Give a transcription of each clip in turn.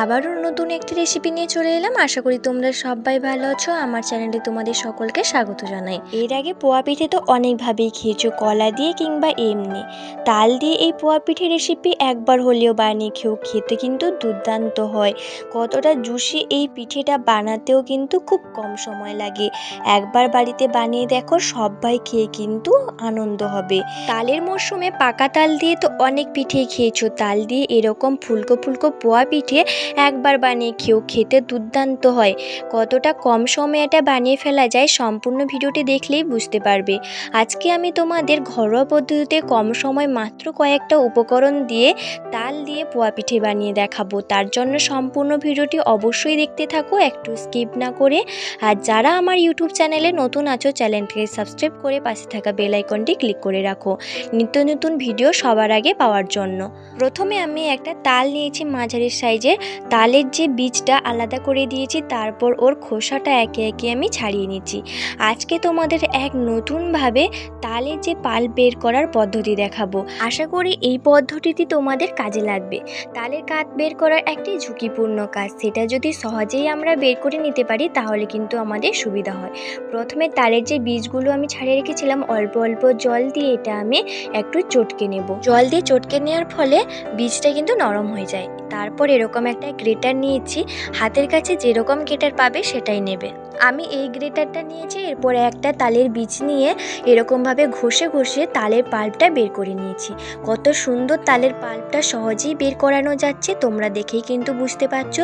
আবারও নতুন একটি রেসিপি নিয়ে চলে এলাম। আশা করি তোমরা সবাই ভালো আছো। আমার চ্যানেলে তোমাদের সকলকে স্বাগত জানাই। এর আগে পোয়া পিঠে তো অনেকভাবেই খেয়েছো, কলা দিয়ে কিংবা এমনি। তাল দিয়ে এই পোয়া পিঠে রেসিপি একবার হলেও বানিয়ে খেয়েও খেতে কিন্তু দুর্দান্ত হয়। কতটা জুসি এই পিঠেটা বানাতেও কিন্তু খুব কম সময় লাগে। একবার বাড়িতে বানিয়ে দেখো, সবাই খেয়ে কিন্তু আনন্দ হবে। তালের মরশুমে পাকা তাল দিয়ে তো অনেক পিঠে খেয়েছো। তাল দিয়ে এরকম ফুলকো ফুলকো পোয়া পিঠে একবার বানিয়ে খেয়েও খেতে দুর্দান্ত হয়। কতটা কম সময়ে এটা বানিয়ে ফেলা যায় সম্পূর্ণ ভিডিওটি দেখলেই বুঝতে পারবে। আজকে আমি তোমাদের ঘরোয়া পদ্ধতিতে কম সময় মাত্র কয়েকটা উপকরণ দিয়ে তাল দিয়ে পোয়া পিঠে বানিয়ে দেখাবো। তার জন্য সম্পূর্ণ ভিডিওটি অবশ্যই দেখতে থাকো, একটু স্কিপ না করে। আর যারা আমার ইউটিউব চ্যানেলে নতুন আছো, চ্যানেলটিকে সাবস্ক্রাইব করে পাশে থাকা বেল আইকনটি ক্লিক করে রাখো। নিত্য নতুন ভিডিও সবার আগে পাওয়ার জন্য। প্রথমে আমি একটা তাল নিয়েছি মাঝারি সাইজের। তালের যে বীজটা আলাদা করে দিয়েছি, তারপর ওর খোসাটা একে একে আমি ছাড়িয়ে নিচ্ছি। আজকে তোমাদের এক নতুনভাবে তালের যে পাল বের করার পদ্ধতি দেখাবো। আশা করি এই পদ্ধতিটি তোমাদের কাজে লাগবে। তালের কাঠ বের করার একটি ঝুঁকিপূর্ণ কাজ, সেটা যদি সহজেই আমরা বের করে নিতে পারি, তাহলে কিন্তু আমাদের সুবিধা হয়। প্রথমে তালের যে বীজগুলো আমি ছাড়িয়ে রেখেছিলাম, অল্প অল্প জল দিয়ে এটা আমি একটু চটকে নেব। জল দিয়ে চটকে নেওয়ার ফলে বীজটা কিন্তু নরম হয়ে যায়। তারপর এরকম একটা গ্রেটার নিয়েছি হাতের কাছে যেরকম গ্রেটার পাবে সেটাই নেবে। আমি এই গ্রেটারটা নিয়েছি, এরপরে একটা তালের বীজ নিয়ে এরকমভাবে ঘষে ঘষে তালের পাল্পটা বের করে নিয়েছি। কত সুন্দর তালের পাল্পটা সহজেই বের করানো যাচ্ছে, তোমরা দেখেই কিন্তু বুঝতে পারছ।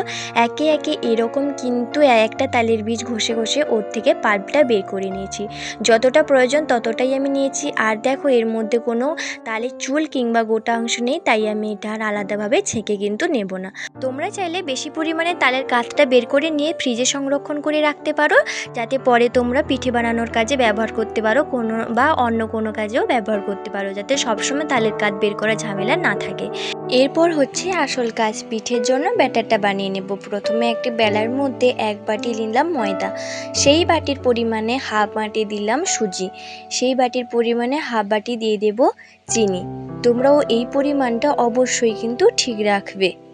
একে একে এরকম কিন্তু একটা তালের বীজ ঘষে ঘষে ওর থেকে পাল্পটা বের করে নিয়েছি। যতটা প্রয়োজন ততটাই আমি নিয়েছি। আর দেখো, এর মধ্যে কোনো তালের চুল কিংবা গোটা অংশ নেই, তাই আমি এটা আর আলাদাভাবে ছেঁকে কিন্তু নেব না। তোমরা চাইলে বেশি পরিমাণে তালের কাঠটা বের করে নিয়ে ফ্রিজে সংরক্ষণ করে রাখতে পারো। যাতে পরে তোমরা পিঠে বানানোর কাজে ব্যবহার করতে পারো, কোনো বা অন্য কোনো কাজেও ব্যবহার করতে পারো, যাতে সবসময় তালের কাজ বের করা ঝামেলা না থাকে। এরপর হচ্ছে আসল কাজ পিঠের জন্য ব্যাটারটা বানিয়ে নেব। প্রথমে একটি বেলার মধ্যে এক বাটি নিলাম ময়দা। সেই বাটির পরিমাণে হাফ বাটি দিলাম সুজি। সেই বাটির পরিমাণে হাফ বাটি দিয়ে দেব চিনি। তোমরাও এই পরিমাণটা অবশ্যই কিন্তু ঠিক রাখবে।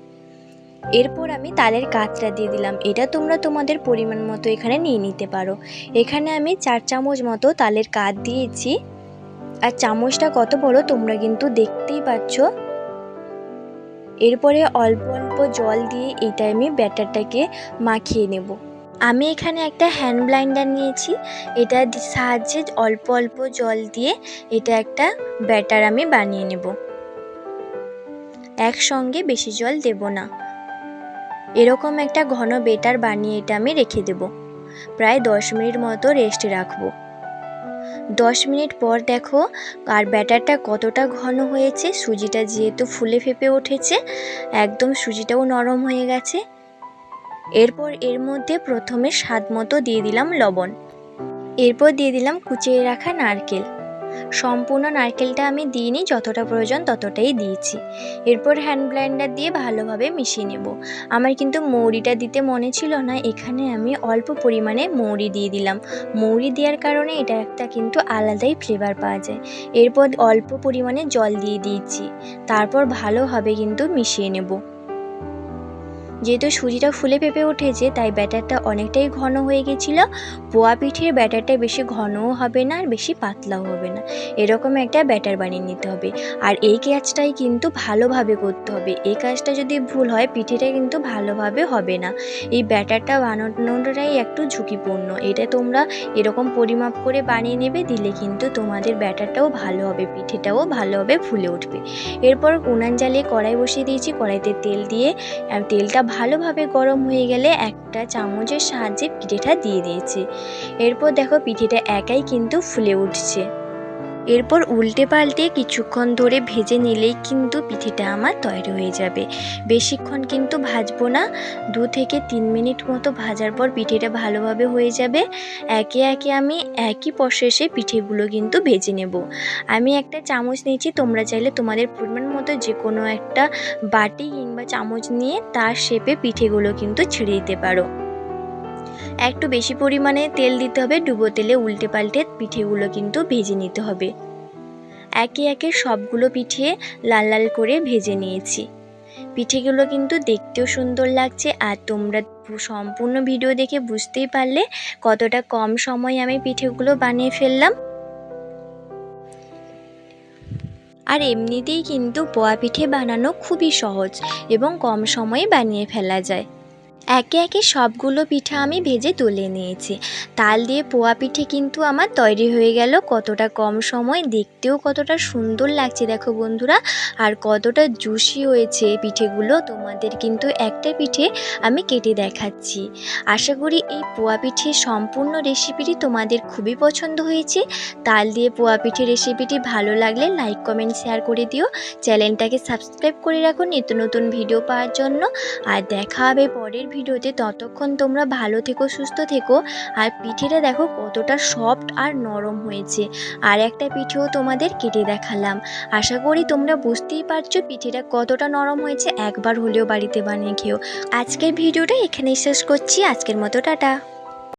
এরপর আমি তালের কাতটা দিয়ে দিলাম। এটা তোমরা তোমাদের পরিমাণ মতো এখানে নিয়ে নিতে পারো। এখানে আমি চার চামচ মতো তালের কাত দিয়েছি। আর চামচটা কত বড় তোমরা কিন্তু দেখতেই পাচ্ছ। এরপরে অল্প অল্প জল দিয়ে এটা আমি ব্যাটারটাকে মাখিয়ে নেব। আমি এখানে একটা হ্যান্ড ব্লাইন্ডার নিয়েছি। এটার সাহায্যে অল্প অল্প জল দিয়ে এটা একটা ব্যাটার আমি বানিয়ে নেব। একসঙ্গে বেশি জল দেব না। এরকম একটা ঘন বেটার বানিয়ে এটা আমি রেখে দেব। প্রায় দশ মিনিট মতো রেস্টে রাখব। দশ মিনিট পর দেখো, আর ব্যাটারটা কতটা ঘন হয়েছে, সুজিটা যেহেতু ফুলে ফেপে উঠেছে, একদম সুজিটাও নরম হয়ে গেছে। এরপর এর মধ্যে প্রথমে স্বাদ মতো দিয়ে দিলাম লবণ। এরপর দিয়ে দিলাম কুচিয়ে রাখা নারকেল। সম্পূর্ণ নারকেলটা আমি দিইনি, যতটা প্রয়োজন ততটাই দিয়েছি। এরপর হ্যান্ড ব্লেন্ডার দিয়ে ভালোভাবে মিশিয়ে নেব। আমার কিন্তু মৌরিটা দিতে মনে ছিল না, এখানে আমি অল্প পরিমাণে মৌরি দিয়ে দিলাম। মৌরি দেওয়ার কারণে এটা একটা কিন্তু আলাদাই ফ্লেভার পাওয়া যায়। এরপর অল্প পরিমাণে জল দিয়ে দিয়েছি। তারপর ভালোভাবে কিন্তু মিশিয়ে নেব। যেহেতু সুজিটা ফুলে পেঁপে উঠেছে, তাই ব্যাটারটা অনেকটাই ঘন হয়ে গেছিল। পোয়া পিঠের ব্যাটারটা বেশি ঘনও হবে না আর বেশি পাতলাও হবে না। এরকম একটা ব্যাটার বানিয়ে নিতে হবে। আর এই কাজটাই কিন্তু ভালোভাবে করতে হবে। এই কাজটা যদি ভুল হয়, পিঠেটা কিন্তু ভালোভাবে হবে না। এই ব্যাটারটা বানানোটাই একটু ঝুঁকিপূর্ণ। এটা তোমরা এরকম পরিমাপ করে বানিয়ে নেবে, দিলে কিন্তু তোমাদের ব্যাটারটাও ভালো হবে, পিঠেটাও ভালোভাবে ফুলে উঠবে। এরপর উনান জ্বালিয়ে কড়াই বসিয়ে দিয়েছি। কড়াইতে তেল দিয়ে তেলটা ভালোভাবে গরম হয়ে গেলে একটা চামচের সাহায্যে পিঠেটা দিয়ে দিয়েছি। এরপর দেখো পিঠেটা একাই কিন্তু ফুলে উঠছে। এরপর উল্টে পাল্টে কিছুক্ষণ ধরে ভেজে নিলেই কিন্তু পিঠেটা আমার তৈরি হয়ে যাবে। বেশিক্ষণ কিন্তু ভাজবো না। দু থেকে তিন মিনিট মতো ভাজার পর পিঠেটা ভালোভাবে হয়ে যাবে। একে একে আমি একই প্রসেসে পিঠেগুলো কিন্তু ভেজে নেব। আমি একটা চামচ নিয়েছি, তোমরা চাইলে তোমাদের পরিমাণ মতো যে কোনো একটা বাটি কিংবা চামচ নিয়ে তার শেপে পিঠেগুলো কিন্তু ছেড়ে দিতে পারো। একটু বেশি পরিমাণে তেল দিতে হবে, ডুবো তেলে উল্টে পাল্টে পিঠেগুলো কিন্তু ভেজে নিতে হবে। একে একে সবগুলো পিঠে লাল লাল করে ভেজে নিয়েছি। পিঠেগুলো কিন্তু দেখতেও সুন্দর লাগছে আর তোমরা সম্পূর্ণ ভিডিও দেখে বুঝতেই পারলে কতটা কম সময়ে আমি পিঠেগুলো বানিয়ে ফেললাম। আর এমনিতেই কিন্তু পোয়া পিঠে বানানো খুবই সহজ এবং কম সময়ে বানিয়ে ফেলা যায়। একে একে সবগুলো পিঠা আমি ভেজে তুলে নিয়েছি। তাল দিয়ে পোয়া পিঠে কিন্তু আমার তৈরি হয়ে গেল। কতটা কম সময় দেখতেও কতটা সুন্দর লাগছে, দেখো বন্ধুরা। আর কতটা জুসি হয়েছে পিঠেগুলো, তোমাদের কিন্তু একটা পিঠে আমি কেটে দেখাচ্ছি। আশা করি এই পোয়া পিঠের সম্পূর্ণ রেসিপিটি তোমাদের খুবই পছন্দ হয়েছে। তাল দিয়ে পোয়া পিঠে রেসিপিটি ভালো লাগলে লাইক, কমেন্ট, শেয়ার করে দিও। চ্যানেলটাকে সাবস্ক্রাইব করে রাখো নিত্য নতুন ভিডিও পাওয়ার জন্য। আর দেখা হবে পরের ভিডিওতে ততক্ষণ তোমরা ভালো থেকো, সুস্থ থেকো। আর পিঠেটা দেখো কতটা সফট আর নরম হয়েছে। আর একটা পিঠেও তোমাদের কেটে দেখালাম। আশা করি তোমরা বুঝতেই পারছ পিঠেটা কতটা নরম হয়েছে। একবার হলেও বাড়িতে বানিয়ে খেও। আজকের ভিডিওটা এখানেই শেষ করছি। আজকের মতো টাটা।